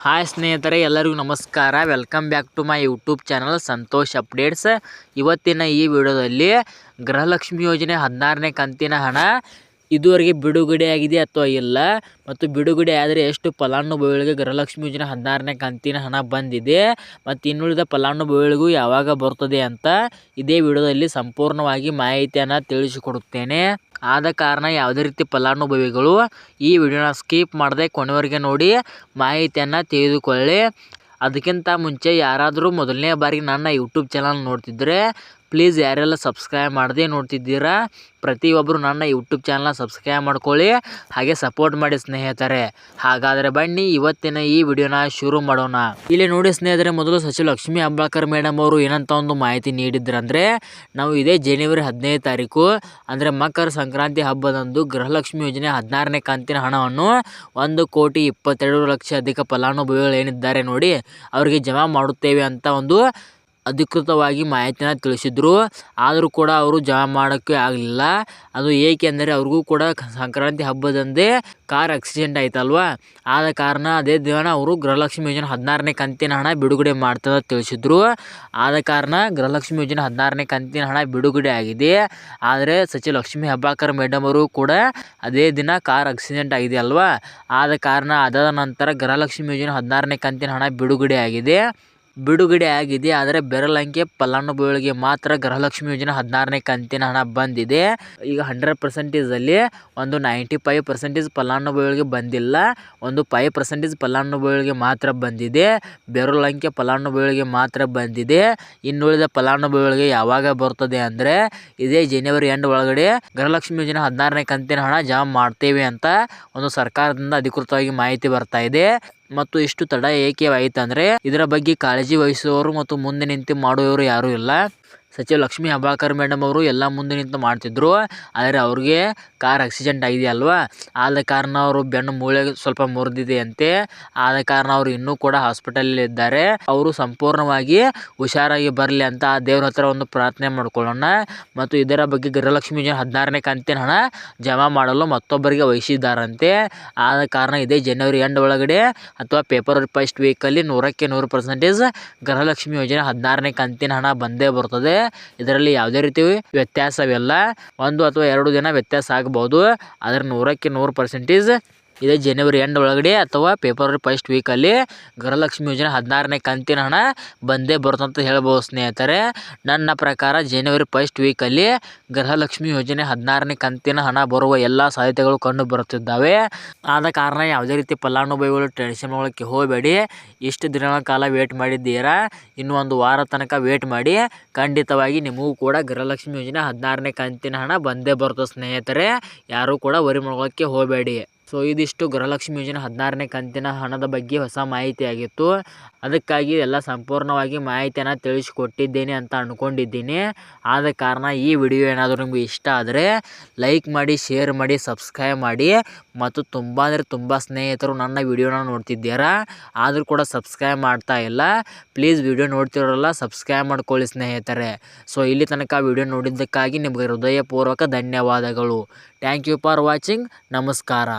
Hi ಸ್ನೇಹಿತರೆ, ಎಲ್ಲರಿಗೂ ನಮಸ್ಕಾರ. Welcome back to my YouTube channel Santosh updates ಇವತ್ತಿನ ಈ ವಿಡಿಯೋದಲ್ಲಿ ಗೃಹಲಕ್ಷ್ಮಿ ಯೋಜನೆ ಹದಿನಾರನೇ ಕಂತಿನ ಹಣ ಇದುವರೆಗೆ ಬಿಡುಗಡೆ ಆಗಿದೆ ಅಥವಾ ಇಲ್ಲ? ಮತ್ತು ಬಿಡುಗಡೆ ಆದರೆ ಎಷ್ಟು ಫಲಾನುಭವಿಗಳಿಗೆ ಗೃಹಲಕ್ಷ್ಮಿ ಯೋಜನೆ ಹದಿನಾರನೇ ಕಂತಿನ ಹಣ ಬಂದಿದೆ? ಮತ್ತು ಇನ್ನುಳಿದ ಫಲಾನುಭವಿಗಳಿಗೂ ಯಾವಾಗ ಬರ್ತದೆ ಅಂತ ಇದೇ ವಿಡಿಯೋದಲ್ಲಿ ಸಂಪೂರ್ಣವಾಗಿ ಮಾಹಿತಿಯನ್ನು ತಿಳಿಸಿಕೊಡುತ್ತೇನೆ. ಆದ ಕಾರಣ ಯಾವುದೇ ರೀತಿ ಫಲಾನುಭವಿಗಳು ಈ ವಿಡಿಯೋನ ಸ್ಕಿಪ್ ಮಾಡದೆ ಕೊನೆವರೆಗೆ ನೋಡಿ ಮಾಹಿತಿಯನ್ನು ತಿಳಿದುಕೊಳ್ಳಿ. ಅದಕ್ಕಿಂತ ಮುಂಚೆ ಯಾರಾದರೂ ಮೊದಲನೇ ಬಾರಿಗೆ ನನ್ನ ಯೂಟ್ಯೂಬ್ ಚಾನಲ್ ನೋಡ್ತಿದ್ದರೆ ಪ್ಲೀಸ್ ಯಾರೆಲ್ಲ ಸಬ್ಸ್ಕ್ರೈಬ್ ಮಾಡದೆ ನೋಡ್ತಿದ್ದೀರಾ ಪ್ರತಿಯೊಬ್ಬರು ನನ್ನ ಯೂಟ್ಯೂಬ್ ಚಾನಲ್ನ ಸಬ್ಸ್ಕ್ರೈಬ್ ಮಾಡ್ಕೊಳ್ಳಿ, ಹಾಗೆ ಸಪೋರ್ಟ್ ಮಾಡಿ ಸ್ನೇಹಿತರೆ. ಹಾಗಾದರೆ ಬನ್ನಿ, ಇವತ್ತಿನ ಈ ವಿಡಿಯೋನ ಶುರು ಮಾಡೋಣ. ಇಲ್ಲಿ ನೋಡಿ ಸ್ನೇಹಿತರೆ, ಮೊದಲು ಸಚಿವ ಲಕ್ಷ್ಮೀ ಅಂಬಾಳ್ಕರ್ ಮೇಡಮ್ ಅವರು ಏನಂತ ಒಂದು ಮಾಹಿತಿ ನೀಡಿದ್ರಂದರೆ, ನಾವು ಇದೇ ಜನವರಿ ಹದಿನೈದು ತಾರೀಕು, ಅಂದರೆ ಮಕರ ಸಂಕ್ರಾಂತಿ ಹಬ್ಬದಂದು ಗೃಹಲಕ್ಷ್ಮಿ ಯೋಜನೆ ಹದಿನಾರನೇ ಕಂತಿನ ಹಣವನ್ನು ಒಂದು ಕೋಟಿ ಇಪ್ಪತ್ತೆರಡು ಲಕ್ಷ ಅಧಿಕ ಫಲಾನುಭವಿಗಳು ಏನಿದ್ದಾರೆ ನೋಡಿ, ಅವರಿಗೆ ಜಮಾ ಮಾಡುತ್ತೇವೆ ಅಂತ ಒಂದು ಅಧಿಕೃತವಾಗಿ ಮಾಹಿತಿನ ತಿಳಿಸಿದ್ರು. ಆದರೂ ಕೂಡ ಅವರು ಜಮಾ ಮಾಡೋಕ್ಕೆ ಆಗಲಿಲ್ಲ. ಅದು ಏಕೆಂದರೆ ಅವ್ರಿಗೂ ಕೂಡ ಸಂಕ್ರಾಂತಿ ಹಬ್ಬದಂದೇ ಕಾರ್ ಆಕ್ಸಿಡೆಂಟ್ ಆಯ್ತಲ್ವಾ? ಆದ ಕಾರಣ ಅದೇ ದಿನ ಅವರು ಗೃಹಲಕ್ಷ್ಮಿ ಯೋಜನೆ ಹದಿನಾರನೇ ಕಂತಿನ ಹಣ ಬಿಡುಗಡೆ ಮಾಡ್ತದ ತಿಳಿಸಿದ್ರು. ಆದ ಕಾರಣ ಗೃಹಲಕ್ಷ್ಮಿ ಯೋಜನೆ ಹದಿನಾರನೇ ಕಂತಿನ ಹಣ ಬಿಡುಗಡೆ ಆಗಿದೆ. ಆದರೆ ಸಚಿವ ಲಕ್ಷ್ಮಿ ಹೆಬ್ಬಾಳ್ಕರ್ ಮೇಡಮ್ ಅವರು ಕೂಡ ಅದೇ ದಿನ ಕಾರ್ ಆಕ್ಸಿಡೆಂಟ್ ಆಗಿದೆ ಅಲ್ವಾ? ಆದ ಕಾರಣ ಅದಾದ ನಂತರ ಗೃಹಲಕ್ಷ್ಮಿ ಯೋಜನೆ ಹದಿನಾರನೇ ಕಂತಿನ ಹಣ ಬಿಡುಗಡೆ ಆಗಿದೆ. ಬಿಡುಗಡೆ ಆಗಿದೆ, ಆದರೆ ಬೆರಳಂಕೆ ಫಲಾನುಭವಿಗಳಿಗೆ ಮಾತ್ರ ಗೃಹಲಕ್ಷ್ಮಿ ಯೋಜನೆ ಹದಿನಾರನೇ ಕಂತಿನ ಹಣ ಬಂದಿದೆ. ಈಗ ಹಂಡ್ರೆಡ್ ಪರ್ಸೆಂಟೇಜಲ್ಲಿ ಒಂದು ನೈಂಟಿ ಫೈವ್ ಪರ್ಸೆಂಟೇಜ್ ಫಲಾನುಭವಿಗಳಿಗೆ ಬಂದಿಲ್ಲ. ಒಂದು ಫೈವ್ ಪರ್ಸೆಂಟೇಜ್ ಫಲಾನುಭವಿಗಳಿಗೆ ಮಾತ್ರ ಬಂದಿದೆ. ಬೆರಳಂಕೆ ಫಲಾನುಭವಿಗಳಿಗೆ ಮಾತ್ರ ಬಂದಿದೆ. ಇನ್ನುಳಿದ ಫಲಾನುಭವಿಗಳಿಗೆ ಯಾವಾಗ ಬರ್ತದೆ ಅಂದರೆ ಇದೇ ಜನವರಿ ಎಂಡ್ ಒಳಗಡೆ ಗೃಹಲಕ್ಷ್ಮಿ ಯೋಜನೆ ಹದಿನಾರನೇ ಕಂತಿನ ಹಣ ಜಮಾ ಮಾಡ್ತೇವೆ ಅಂತ ಒಂದು ಸರ್ಕಾರದಿಂದ ಅಧಿಕೃತವಾಗಿ ಮಾಹಿತಿ ಬರ್ತಾ ಇದೆ. ಮತ್ತು ಇಷ್ಟು ತಡ ಏಕೆ ಆಯಿತಂದ್ರೆ ಇದರ ಬಗ್ಗೆ ಕಾಳಜಿ ವಹಿಸುವವರು ಮತ್ತು ಮುಂದೆ ನಿಂತು ಮಾಡುವವರು ಯಾರು ಇಲ್ಲ. ಸಚಿವ ಲಕ್ಷ್ಮಿ ಹೆಬ್ಬಾಳ್ಕರ್ ಮೇಡಮ್ ಅವರು ಎಲ್ಲ ಮುಂದೆ ನಿಂತು ಮಾಡ್ತಿದ್ರು. ಆದರೆ ಅವ್ರಿಗೆ ಕಾರ್ ಆಕ್ಸಿಡೆಂಟ್ ಆಗಿದೆ ಅಲ್ವಾ? ಆದ ಕಾರಣ ಅವರು ಬೆನ್ನು ಮೂಳೆ ಸ್ವಲ್ಪ ಮುರಿದಿದೆ ಅಂತೆ ಆದ ಕಾರಣ ಅವರು ಇನ್ನೂ ಕೂಡ ಹಾಸ್ಪಿಟಲಲ್ಲಿದ್ದಾರೆ ಅವರು ಸಂಪೂರ್ಣವಾಗಿ ಹುಷಾರಾಗಿ ಬರಲಿ ಅಂತ ಆ ದೇವ್ರ ಹತ್ರ ಒಂದು ಪ್ರಾರ್ಥನೆ ಮಾಡ್ಕೊಳ್ಳೋಣ. ಮತ್ತು ಇದರ ಬಗ್ಗೆ ಗೃಹಲಕ್ಷ್ಮಿ ಯೋಜನೆ ಹದಿನಾರನೇ ಕಂತಿನ ಹಣ ಜಮಾ ಮಾಡಲು ಮತ್ತೊಬ್ಬರಿಗೆ ವಹಿಸಿದ್ದಾರಂತೆ. ಆದ ಕಾರಣ ಇದೇ ಜನವರಿ ಎಂಡ್ ಒಳಗಡೆ ಅಥವಾ ಪೇಪರ್ ಫಸ್ಟ್ ವೀಕಲ್ಲಿ ನೂರಕ್ಕೆ ನೂರು ಪರ್ಸೆಂಟೇಜ್ ಗೃಹಲಕ್ಷ್ಮಿ ಯೋಜನೆ ಹದಿನಾರನೇ ಕಂತಿನ ಹಣ ಬಂದೇ ಬರ್ತದೆ. ಇದರಲ್ಲಿ ಯಾವುದೇ ರೀತಿ ವ್ಯತ್ಯಾಸವಿಲ್ಲ. ಒಂದು ಅಥವಾ ಎರಡು ದಿನ ವ್ಯತ್ಯಾಸ ಆಗಬಹುದು ಆದರೆ ನೂರಕ್ಕೆ ನೂರು ಪರ್ಸೆಂಟೇಜ್ ಇದೇ ಜನವರಿ ಎಂಡ್ ಒಳಗಡೆ ಅಥವಾ ಫೆಬ್ರವರಿ ಫಸ್ಟ್ ವೀಕಲ್ಲಿ ಗೃಹಲಕ್ಷ್ಮಿ ಯೋಜನೆ ಹದಿನಾರನೇ ಕಂತಿನ ಹಣ ಬಂದೇ ಬರುತ್ತಂತ ಹೇಳ್ಬೋದು ಸ್ನೇಹಿತರೆ. ನನ್ನ ಪ್ರಕಾರ ಜನವರಿ ಫಸ್ಟ್ ವೀಕಲ್ಲಿ ಗೃಹಲಕ್ಷ್ಮಿ ಯೋಜನೆ ಹದಿನಾರನೇ ಕಂತಿನ ಹಣ ಬರುವ ಎಲ್ಲ ಸಾಧ್ಯತೆಗಳು ಕಂಡು ಬರುತ್ತಿದ್ದಾವೆ. ಆದ ಕಾರಣ ಯಾವುದೇ ರೀತಿ ಫಲಾನುಭವಿಗಳು ಟೆನ್ಷನ್ ಮಾಡೋಕೆ ಹೋಗಬೇಡಿ. ಇಷ್ಟು ದಿನಗಳ ಕಾಲ ವೇಟ್ ಮಾಡಿದ್ದೀರಾ? ಇನ್ನು ಒಂದು ವಾರ ತನಕ ವೇಟ್ ಮಾಡಿ. ಖಂಡಿತವಾಗಿ ನಿಮಗೂ ಕೂಡ ಗೃಹಲಕ್ಷ್ಮಿ ಯೋಜನೆ ಹದಿನಾರನೇ ಕಂತಿನ ಹಣ ಬಂದೇ ಬರುತ್ತೆ ಸ್ನೇಹಿತರೆ. ಯಾರೂ ಕೂಡ ವರಿ ಹೋಗಬೇಡಿ. ಸೊ ಇದಿಷ್ಟು ಗೃಹಲಕ್ಷ್ಮಿ ಯೋಜನೆ ಹದಿನಾರನೇ ಕಂತಿನ ಹಣದ ಬಗ್ಗೆ ಹೊಸ ಮಾಹಿತಿ ಆಗಿತ್ತು ಅದಕ್ಕಾಗಿ ಎಲ್ಲ ಸಂಪೂರ್ಣವಾಗಿ ಮಾಹಿತಿಯನ್ನು ತಿಳಿಸಿಕೊಟ್ಟಿದ್ದೇನೆ ಅಂತ ಅಂದ್ಕೊಂಡಿದ್ದೀನಿ ಆದ ಕಾರಣ ಈ ವಿಡಿಯೋ ಏನಾದರೂ ನಿಮಗೆ ಇಷ್ಟ ಆದರೆ ಲೈಕ್ ಮಾಡಿ, ಶೇರ್ ಮಾಡಿ, ಸಬ್ಸ್ಕ್ರೈಬ್ ಮಾಡಿ ಮತ್ತು ತುಂಬ ಅಂದರೆ ತುಂಬ ಸ್ನೇಹಿತರು ನನ್ನ ವಿಡಿಯೋನ ನೋಡ್ತಿದ್ದೀರಾ? ಆದರೂ ಕೂಡ ಸಬ್ಸ್ಕ್ರೈಬ್ ಮಾಡ್ತಾ ಇಲ್ಲ. ಪ್ಲೀಸ್ ವಿಡಿಯೋ ನೋಡ್ತಿರೋಲ್ಲ ಸಬ್ಸ್ಕ್ರೈಬ್ ಮಾಡ್ಕೊಳ್ಳಿ ಸ್ನೇಹಿತರೆ. ಸೊ ಇಲ್ಲಿ ತನಕ ವಿಡಿಯೋ ನೋಡಿದ್ದಕ್ಕಾಗಿ ನಿಮಗೆ ಹೃದಯಪೂರ್ವಕ ಧನ್ಯವಾದಗಳು. Thank you for watching. ನಮಸ್ಕಾರ.